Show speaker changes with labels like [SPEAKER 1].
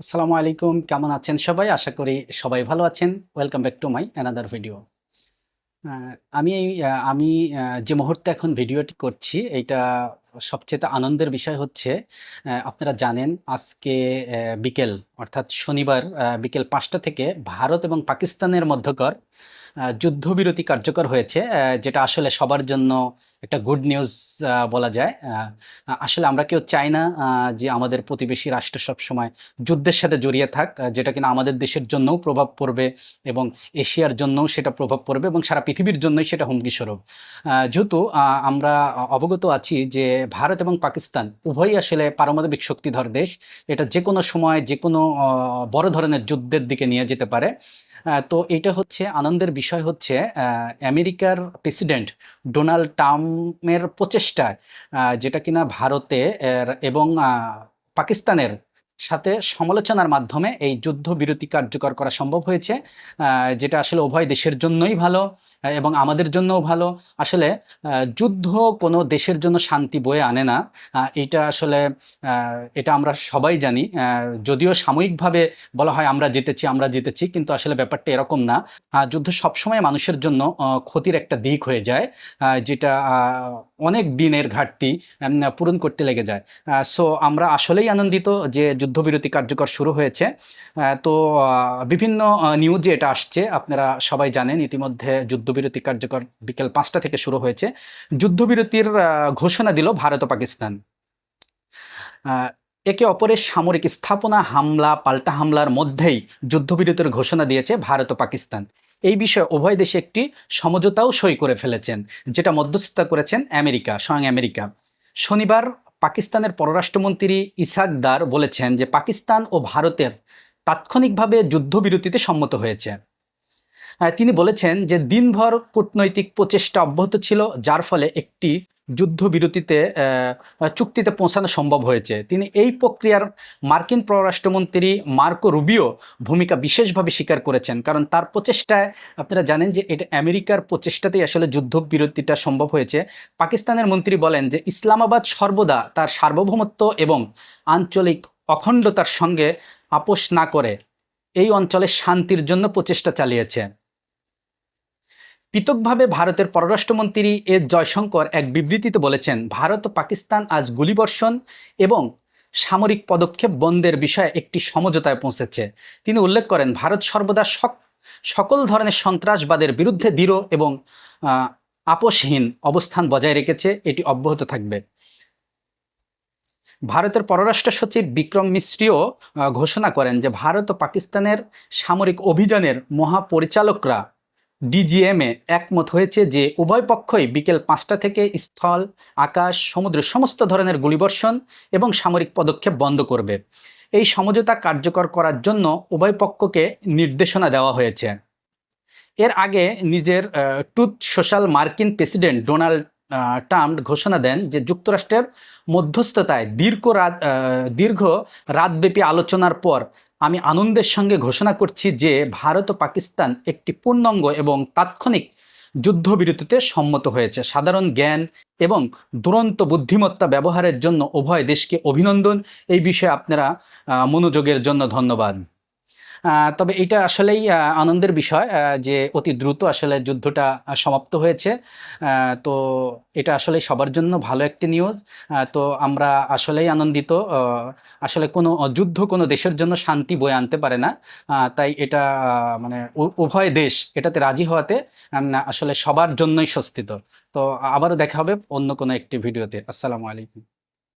[SPEAKER 1] আসসালামু আলাইকুম, কেমন আছেন সবাই? আশা করি সবাই ভালো আছেন। Welcome back to my another video আমি আমি যে মুহূর্তে এখন ভিডিওটি করছি, এইটা সবচেয়ে আনন্দের বিষয় হচ্ছে আপনারা জানেন আজকে বিকেল অর্থাৎ শনিবার বিকেল পাঁচটা থেকে ভারত এবং পাকিস্তানের মধ্যকার যুদ্ধবিরতি কার্যকর হয়েছে যেটা আসলে সবার জন্য একটা গুড নিউজ বলা যায়। আসলে আমরা কেউ চাই না যে আমাদের প্রতিবেশী রাষ্ট্র সবসময় যুদ্ধের সাথে জড়িয়ে থাক যেটা কিনা আমাদের দেশের জন্যও প্রভাব পড়বে এবং এশিয়ার জন্যও সেটা প্রভাব পড়বে এবং সারা পৃথিবীর জন্যই সেটা হুমকি স্বরূপ। যেহেতু আমরা অবগত আছি যে ভারত এবং পাকিস্তান উভয়ই আসলে পারমাণবিক শক্তিধর দেশ, এটা যে কোনো সময় যে কোনো বড় ধরনের যুদ্ধের দিকে নিয়ে যেতে পারে। তো এটা হচ্ছে আনন্দের বিষয় হচ্ছে আমেরিকার প্রেসিডেন্ট ডোনাল্ড ট্রাম্পের প্রচেষ্টায় যেটা কিনা ভারতে এবং পাকিস্তানের সাথে সমালোচনার মাধ্যমে এই যুদ্ধবিরতি কার্যকর করা সম্ভব হয়েছে। যেটা আসলে উভয় দেশের জন্যই ভালো এবং আমাদের জন্যও ভালো। আসলে যুদ্ধ কোনো দেশের জন্য শান্তি বয়ে আনে না। এটা আসলে এটা আমরা সবাই জানি। যদিও সাময়িকভাবে বলা হয় আমরা জিতেছি আমরা জিতেছি, কিন্তু আসলে ব্যাপারটা এরকম না। যুদ্ধ সবসময় মানুষের জন্য ক্ষতির একটা দিক হয়ে যায়। যেটা অনেক দিনের ঘাটতি পূরণ করতে লেগে যায়। সো আমরা আসলেই আনন্দিত যে যুদ্ধবিরতি কার্যকর শুরু হয়েছে। তো বিভিন্ন নিউজে এটা আসছে, আপনারা সবাই জানেন, ইতিমধ্যে যুদ্ধবিরতি কার্যকর বিকেল পাঁচটা থেকে শুরু হয়েছে। যুদ্ধবিরতির ঘোষণা দিল ভারত ও পাকিস্তান। একে অপরের সামরিক স্থাপনা হামলা, পাল্টা হামলার মধ্যেই যুদ্ধবিরতির ঘোষণা দিয়েছে ভারত ও পাকিস্তান। এই বিষয়ে উভয় দেশে একটি সমঝোতাও সই করে ফেলেছেন, যেটা মধ্যস্থতা করেছেন আমেরিকা, স্বয়ং আমেরিকা। শনিবার পাকিস্তানের পররাষ্ট্রমন্ত্রী ইসাক দার বলেছেন যে পাকিস্তান ও ভারতের তাৎক্ষণিকভাবে যুদ্ধবিরতিতে সম্মত হয়েছে। তিনি বলেছেন যে দিনভর কূটনৈতিক প্রচেষ্টা অব্যাহত ছিল, যার ফলে একটি যুদ্ধবিরতিতে চুক্তিতে পৌঁছানো সম্ভব হয়েছে। তিনি এই প্রক্রিয়ার মার্কিন পররাষ্ট্রমন্ত্রী মার্কো রুবিও ভূমিকা বিশেষভাবে স্বীকার করেছেন। কারণ তার প্রচেষ্টায় আপনারা জানেন যে এটা আমেরিকার প্রচেষ্টাতেই আসলে যুদ্ধবিরতিটা সম্ভব হয়েছে। পাকিস্তানের মন্ত্রী বলেন যে ইসলামাবাদ সর্বদা তার সার্বভৌমত্ব এবং আঞ্চলিক অখণ্ডতার সঙ্গে আপোষ না করে, এই অঞ্চলে শান্তির জন্য প্রচেষ্টা চালিয়েছে। পৃথকভাবে ভারতের পররাষ্ট্রমন্ত্রী এস জয়শঙ্কর এক বিবৃতিতে বলেছেন, ভারত ও পাকিস্তান আজ গুলিবর্ষণ এবং সামরিক পদক্ষেপ বন্ধের বিষয়ে একটি সমঝোতায় পৌঁছেছে। তিনি উল্লেখ করেন, ভারত সর্বদা সক- সকল ধরনের সন্ত্রাসবাদের বিরুদ্ধে দৃঢ় এবং আপোষহীন অবস্থান বজায় রেখেছে। এটি অব্যাহত থাকবে। ভারতের পররাষ্ট্র সচিব বিক্রম মিশ্রিও ঘোষণা করেন যে, ভারত ও পাকিস্তানের সামরিক অভিযানের মহাপরিচালকরা ডিজিএমে একমত হয়েছে যে উভয় পক্ষই বিকেল পাঁচটা থেকে স্থল, আকাশ, সমুদ্র সমস্ত ধরনের গুলিবর্ষণ এবং সামরিক পদক্ষেপ বন্ধ করবে। এই সমঝোতা কার্যকর করার জন্য উভয় পক্ষকে নির্দেশনা দেওয়া হয়েছে। এর আগে নিজের টুথ সোশ্যাল মার্কিন প্রেসিডেন্ট ডোনাল্ড ট্রাম্প ঘোষণা দেন যে যুক্তরাষ্ট্রের মধ্যস্থতায় দীর্ঘ রাত দীর্ঘ রাতব্যাপী আলোচনার পর আমি আনন্দের সঙ্গে ঘোষণা করছি যে ভারত ও পাকিস্তান একটি পূর্ণাঙ্গ এবং তাৎক্ষণিক যুদ্ধবিরতিতে সম্মত হয়েছে। সাধারণ জ্ঞান এবং দুরন্ত বুদ্ধিমত্তা ব্যবহারের জন্য উভয় দেশকে অভিনন্দন। এই বিষয়ে আপনারা মনোযোগের জন্য ধন্যবাদ। তবে এটা আসলেই আনন্দের বিষয় যে অতি দ্রুত আসলে যুদ্ধটা সমাপ্ত হয়েছে। তো এটা আসলে সবার জন্য ভালো একটি নিউজ তো আমরা আসলেই আনন্দিত। আসলে কোনো যুদ্ধ কোনো দেশের জন্য শান্তি বয়ে আনতে পারে না। তাই এটা মানে উভয় দেশ এটাতে রাজি হওয়াতে আসলে সবার জন্যই স্বস্তিত। তো আবারও দেখা হবে অন্য কোনো একটি ভিডিওতে আসসালামু আলাইকুম।